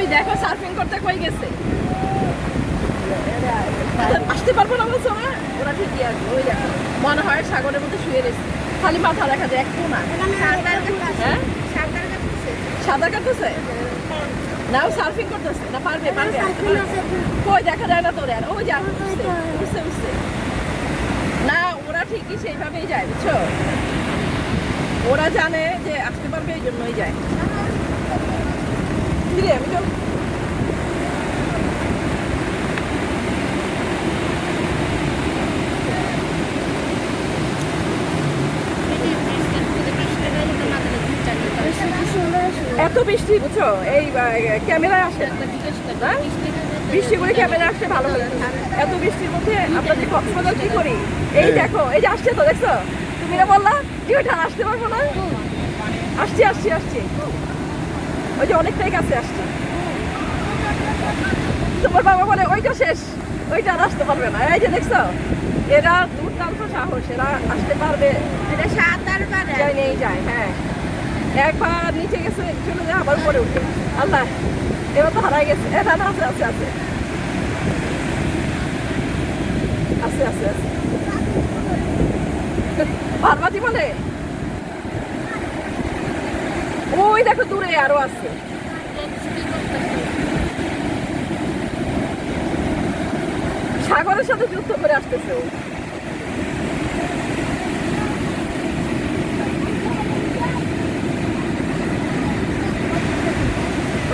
ওই দেখো সার্ফিং করতে কই গেছে? আসতে পারব না বলছো না ওরা ঠিকই আসবে ওই দেখো মনে হয় সাগরের মধ্যে শুয়ে রয়েছে। খালি মাথা দেখা যায় একটু না হ্যাঁ? সাঁতার কাটতেছে? না ও সার্ফিং করতেছে। না পারবে পারবে। কই দেখা যায় না তোরে আর। ওই যা উঠছে উঠছে না ওরা ঠিকই সেইভাবেই যায় বুঝছ? ওরা জানে যে আসতে পারবে এই জন্যই যায়। ফিরে আমি তো এত বৃষ্টি বুঝছ? এই ক্যামেরায় আসে বৃষ্টি করে ক্যামেরা আসতে ভালো লাগে। এত বৃষ্টির মধ্যে আমরা যে কক্সবাজার কি করি? এই দেখো এই যে আসছে তো দেখছ? তুমি না বললা? কি ওইটা? আসতে পারব না? আসছি আসছি আসছি। ওই যে অনেকটাই কাছে আসছে। তোমার বাবা বলে ওইটা শেষ ওইটা আর আসতে পারবে না। এই যে দেখছ এরা দুর্দান্ত সাহস এরা আসতে পারবে। যায় নেই যায় হ্যাঁ। একবার নিচে গেছে চলে যায় আবার উপরে উঠে। আল্লাহ এবার তো হারাই গেছে। এটা না আছে আছে আছে। আছে আছে আছে। পার্বতী বলে? ওই দেখো দূরে আরও আছে। সাগরের সাথে যুদ্ধ করে আসতেছে ও।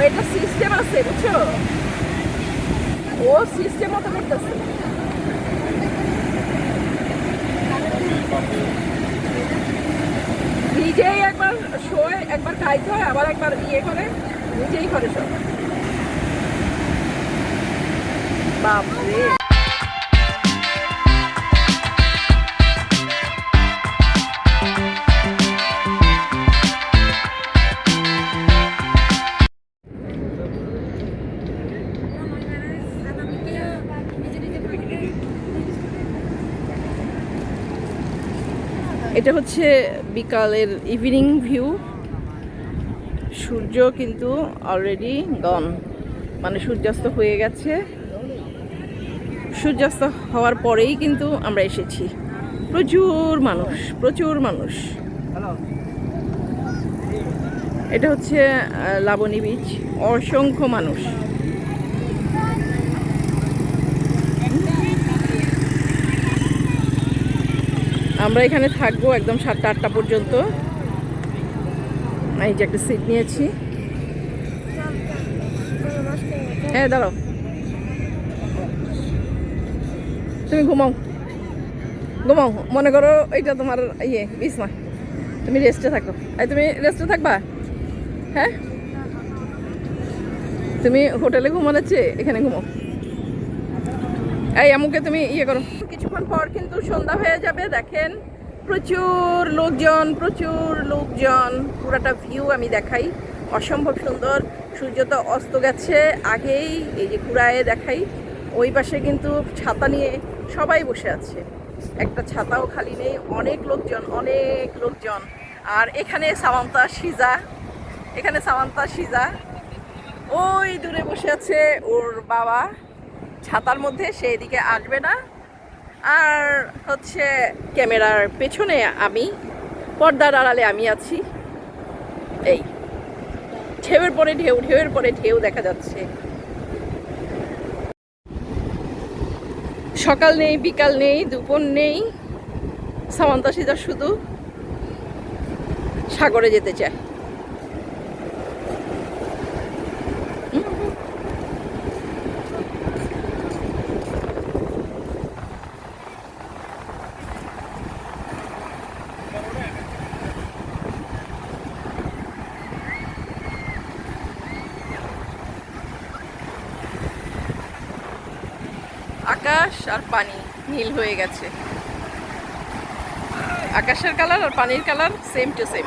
এটা সিস্টেম আছে, বুঝছ? ও সিস্টেম মতো করতেছে নিজেই একবার শোয় একবার খাইতে হয় আবার একবার ইয়ে করে নিজেই করে সব। বাপরে। এটা হচ্ছে বিকালের ইভিনিং ভিউ সূর্য কিন্তু অলরেডি গন মানে সূর্যাস্ত হয়ে গেছে। সূর্যাস্ত হওয়ার পরেই কিন্তু আমরা এসেছি। প্রচুর মানুষ প্রচুর মানুষ। এটা হচ্ছে লাবণী বিচ অসংখ্য মানুষ। আমরা এখানে থাকব একদম সাতটা আটটা পর্যন্ত। এই যে একটা সিট নিয়েছি। হ্যাঁ দাঁড়াও। তুমি ঘুমাও। ঘুমাও। মনে করো এইটা তোমার ইয়ে বিছনা। তুমি রেস্টে থাকো। এই তুমি রেস্টে থাকবা? হ্যাঁ? তুমি হোটেলে ঘুমানোচ্ছে এখানে ঘুমাও। এই আমুকে তুমি ইয়ে করো। কিছুক্ষণ পর কিন্তু সন্ধ্যা হয়ে যাবে, দেখেন। প্রচুর লোকজন প্রচুর লোকজন। পুরাটা ভিউ আমি দেখাই। অসম্ভব সুন্দর। সূর্য তো অস্ত গেছে আগেই, এই যে ঘুরায়ে দেখাই। ওই পাশে কিন্তু ছাতা নিয়ে সবাই বসে আছে। একটা ছাতাও খালি নেই, অনেক লোকজন অনেক লোকজন। আর এখানে সামান্তা, সিজা। এখানে সামান্তা, সিজা। ওই দূরে বসে আছে ওর বাবা। ছাতার মধ্যে সে এদিকে আসবে না। আর হচ্ছে ক্যামেরার পেছনে আমি, পর্দার আড়ালে আমি আছি। এই, ঢেউয়ের পরে ঢেউ, ঢেউয়ের পরে ঢেউ দেখা যাচ্ছে। সকাল নেই, বিকাল নেই, দুপুর নেই। সামান্তা শুধু সাগরে যেতে চায়। আকাশ আর পানি নীল হয়ে গেছে। আকাশের কালার আর পানির কালার সেম টু সেম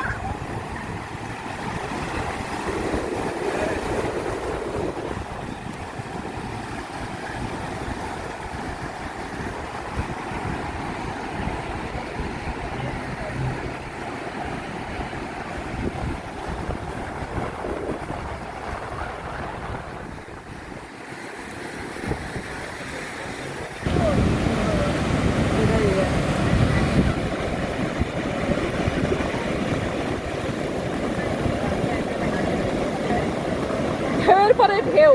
পরে ঢেউ।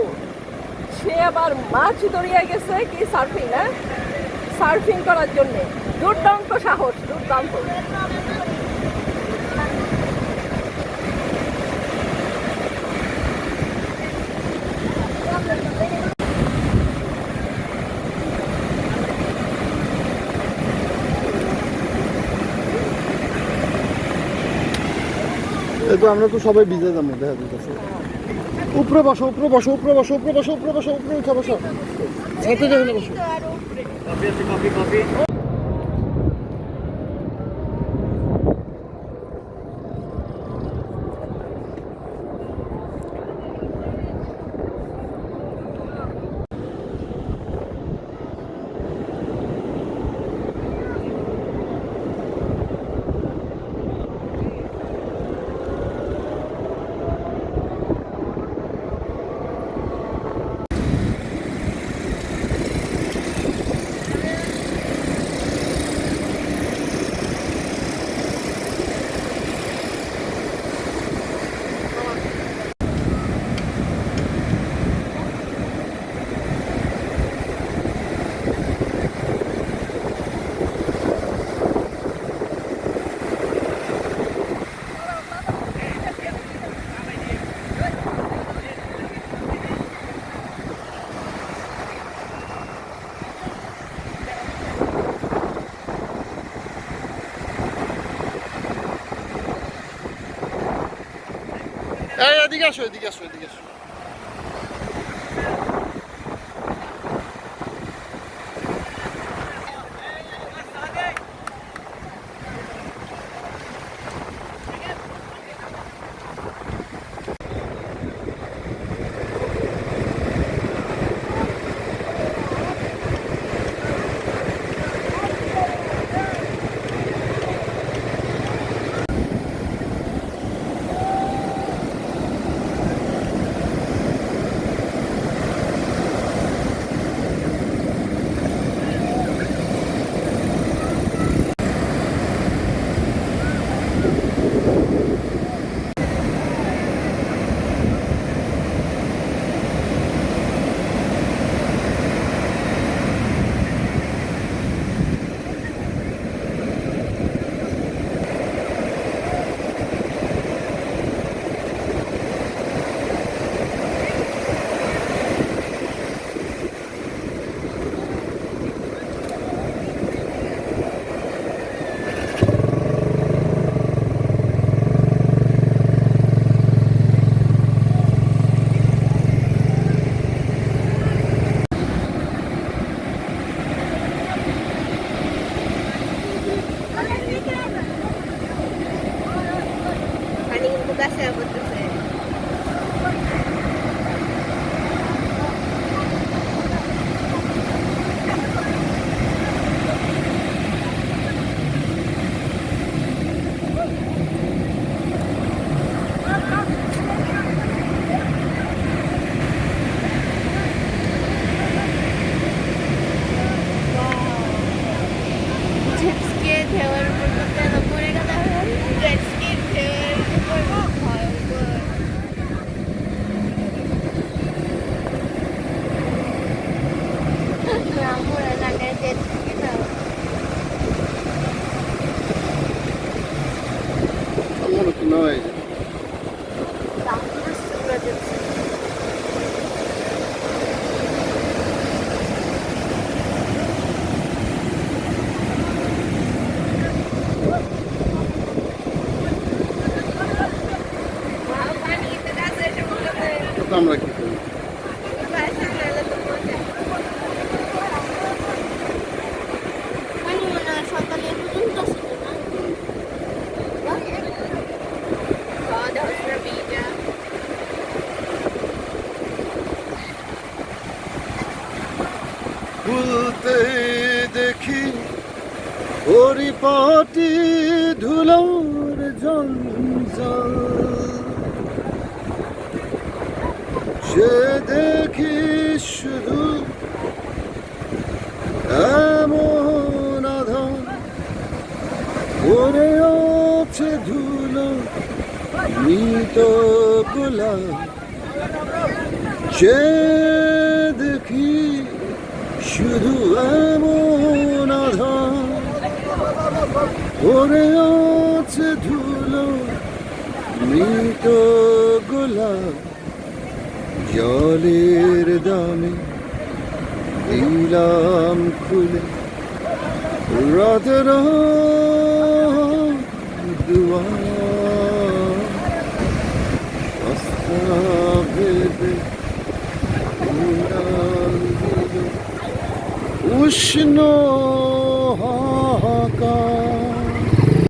সে আবার মাছ দরিয়ায় গেছে কি সার্ফিং না সার্ফিং করার জন্য। দুর্দান্ত সাহস, দুর্দান্ত। তো আমরা তো সবাই ভিজে যাব, দেখা দিতেছে উপরে বসো উপরে বসো উপরে বসো উপরে বসো উপরে বসো উপরে উঠে বসো। এত যেখানে বসো। এই এদিকে আসো এদিকে আসো এদিকে আসো। Taylor পরিপাটি ধুলোর জঞ্জাল। সে দেখি শুধু এমন আধার পড়ে আছে ধুলো, মৃত গোলাপ। যে দেখি শুধু এমন পরে আছে ধুলো মৃত গোলাপ জলের দামে দিলাম খুলে। ভেবে উষ্ণ হাহাকার